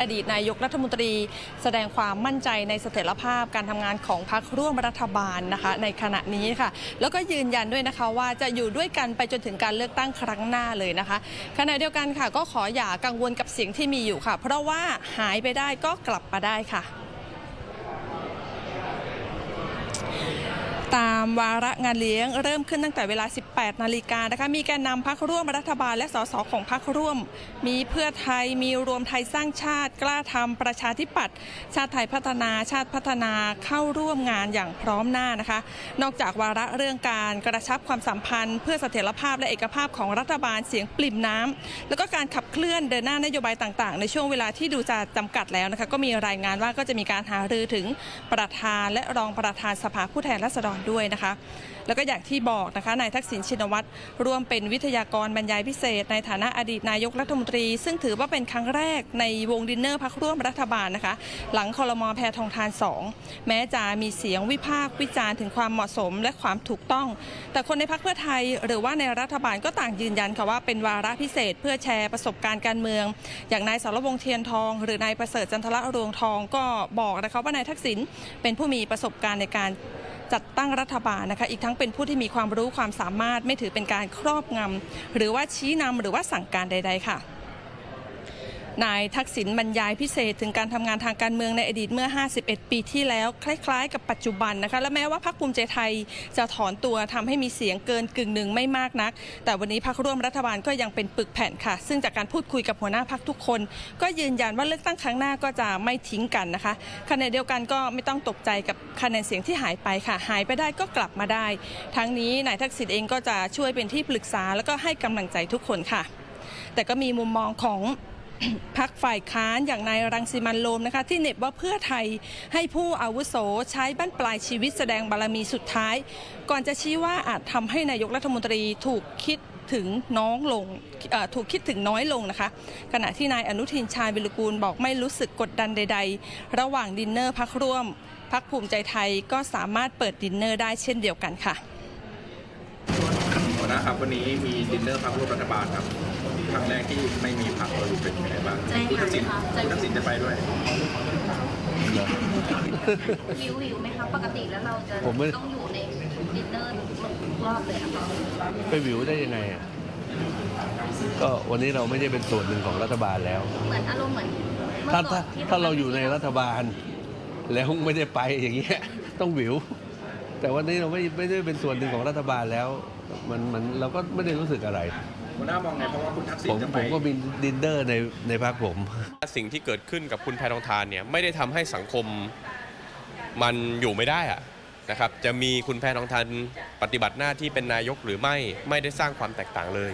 อดีตนายกรัฐมนตรีแสดงความมั่นใจในเสถียรภาพการทำงานของพรรคร่วมรัฐบาลนะคะ ในขณะนี้ค่ะ แล้วก็ยืนยันด้วยนะคะว่าจะอยู่ด้วยกันไปจนถึงการเลือกตั้งครั้งหน้าเลยนะคะขณะเดียวกันค่ะ ก็ขออย่ากังวลกับเสียงที่มีอยู่ค่ะ เพราะว่าหายไปได้ก็กลับมาได้ค่ะ ตามวาระงานเลี้ยงเริ่มขึ้นตั้งแต่เวลา 18 นาฬิกานะคะ มีแกนนำพักร่วมรัฐบาลและสสของพักร่วม มีเพื่อไทย มีรวมไทยสร้างชาติ กล้าทำประชาธิปัตย์ ชาติไทยพัฒนา ชาติพัฒนาเข้าร่วมงานอย่างพร้อมหน้านะคะ นอกจากวาระเรื่องการกระชับความสัมพันธ์ เพื่อเสถียรภาพและเอกภาพของรัฐบาลเสียงปริ่มน้ำแล้วก็การขับ เคลื่อนเดินหน้านโยบายต่างๆ ในช่วงเวลาที่ดูจะจำกัดแล้วนะคะก็มีรายงานว่าก็จะมีการหารือถึงประธานและรองประธานสภาผู้แทนราษฎรด้วยนะคะ แล้วก็อย่างที่บอกนะคะนายทักษิณชินวัตรร่วมเป็นวิทยากรบรรยายพิเศษ ในฐานะอดีตนายกรัฐมนตรี ซึ่งถือว่าเป็นครั้งแรกในวงดินเนอร์พักร่วมรัฐบาลนะคะ หลังคอรมอแพทองทาน 2 แม้จะมีเสียงวิพากษ์วิจารณ์ถึงความเหมาะสมและความถูกต้อง แต่คนในพักเพื่อไทยหรือว่าในรัฐบาลก็ต่างยืนยันค่ะว่าเป็นวาระพิเศษเพื่อแชร์ประสบการการเมือง อย่างนายสรวงเทียนทอง หรือนายประเสริฐจันทละรวงทองก็บอกนะคะว่านายทักษิณเป็นผู้มีประสบการณ์ในการจัดตั้งรัฐบาลนะคะ อีกทั้งเป็นผู้ที่มีความรู้ความสามารถไม่ถือเป็นการครอบงำหรือว่าชี้นำหรือว่าสั่งการใด ๆ ค่ะ นายทักษิณบรรยายพิเศษถึงการทำงานทางการเมืองในอดีตเมื่อ 51 ปีที่แล้ว คล้ายๆ กับปัจจุบันนะคะ และแม้ว่าพรรคภูมิใจไทยจะถอนตัวทำให้มีเสียงเกินกึ่งหนึ่งไม่มากนัก แต่วันนี้พรรคร่วมรัฐบาลก็ยังเป็นปึกแผ่นค่ะ ซึ่งจากการพูดคุยกับหัวหน้าพรรคทุกคน ก็ยืนยันว่าเลือกตั้งครั้งหน้าก็จะไม่ทิ้งกันนะคะขณะเดียวกันก็ไม่ต้องตกใจกับคะแนนเสียงที่หายไปค่ะ หายไปได้ก็กลับมาได้ ทั้งนี้นายทักษิณเองก็จะช่วยเป็นที่ปรึกษาแล้วก็ให้กำลังใจทุกคนค่ะ แต่ก็มีมุมมองของ พักฝ่ายค้านอย่างนายรังสิมันโรมนะคะ ที่เน็บว่าเพื่อไทยให้ผู้อาวุโสใช้บั้นปลายชีวิตแสดงบารมีสุดท้าย ก่อนจะชี้ว่าอาจทำให้นายกรัฐมนตรีถูกคิดถึงน้องลงถูกคิดถึงน้อยลงนะคะ ขณะที่นายอนุทินชาญวิรุกูลบอกไม่รู้สึกกดดันใด ๆ ระหว่างดินเนอร์พักร่วมพักภูมิใจไทยก็สามารถเปิดดินเนอร์ได้เช่นเดียวกันค่ะหัวหน้าครับวันนี้มีดินเนอร์พักร่วมรัฐบาลครับ ที่ไม่มีพักเราดูเป็นยังไงบ้างใจหายคุณทักษิณไหมคะใจคุณทักษิณจะไปด้วยวิววิวไหมคะปกติแล้วเราจะผมไม่ ต้องอยู่ในดินเนอร์ทุกรอบเลยอะค่ะไปวิวได้ยังไงอะก็วันนี้เราไม่ได้เป็นส่วนหนึ่งของรัฐบาลแล้ว เหมือนอารมณ์เหมือนเมื่อถ้าก่อถ้านที่ถ้าเราอยู่ในรัฐบาล แล้วไม่ได้ไปอย่างเงี้ย ต้องวิว แต่วันนี้เราไม่ไม่ได้เป็นส่วนหนึ่งของรัฐบาลแล้ว มันมันเราก็ไม่ได้รู้สึกอะไร หัวหน้ามองไงเพราะว่าคุณทักษิผณมจะผไปมก็มีดินเนอร์ในในพักผม สิ่งที่เกิดขึ้นกับคุณแพทองทานเนี่ยไม่ได้ทำให้สังคมมันอยู่ไม่ได้อะนะครับจะมีคุณแพทองทานปฏิบัติหน้าที่เป็นนายกหรือไม่ไม่ได้สร้างความแตกต่างเลย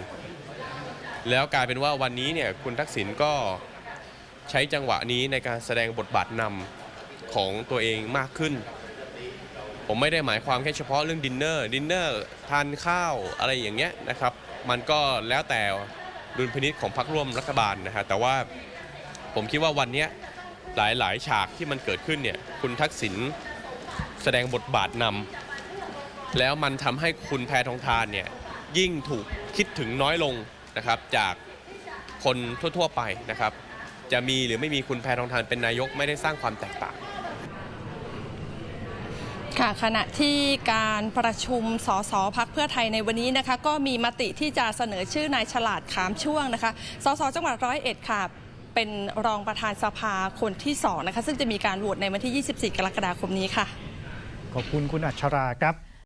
แล้วกลายเป็นว่าวันนี้เนี่ยคุณทักษิณก็ใช้จังหวะนี้ในการแสดงบทบาทนำของตัวเองมากขึ้น ผมไม่ได้หมายความแค่เฉพาะเรื่องดินเนอร์ดินเนอร์ทานข้าวอะไรอย่างเงี้ยนะครับ มันก็แล้วแต่ดุลพินิษของพรรคร่วมรัฐบาลนะฮะแต่ว่าผมคิดว่าวันนี้หลายหลายๆ ฉากที่มันเกิดขึ้นเนี่ยคุณทักษิณแสดงบทบาทนำแล้วมันทำให้คุณแพทองทานเนี่ยยิ่งถูกคิดถึงน้อยลงนะครับจากคนทั่ว ๆ ไปนะครับ จะมีหรือไม่มีคุณแพทองทานเป็นนายกไม่ได้สร้างความแตกต่าง ค่ะขณะที่การประชุมสสพักเพื่อไทยในวันนี้นะคะ ก็มีมติที่จะเสนอชื่อนายฉลาดขามช่วงนะคะสสจังหวัดร้อยเอ็ดค่ะเป็นรองประธานสภาคนที่สองนะคะ ซึ่งจะมีการโหวตในวันที่ 24 กรกฎาคมนี้ค่ะ ขอบคุณคุณอัชราครับ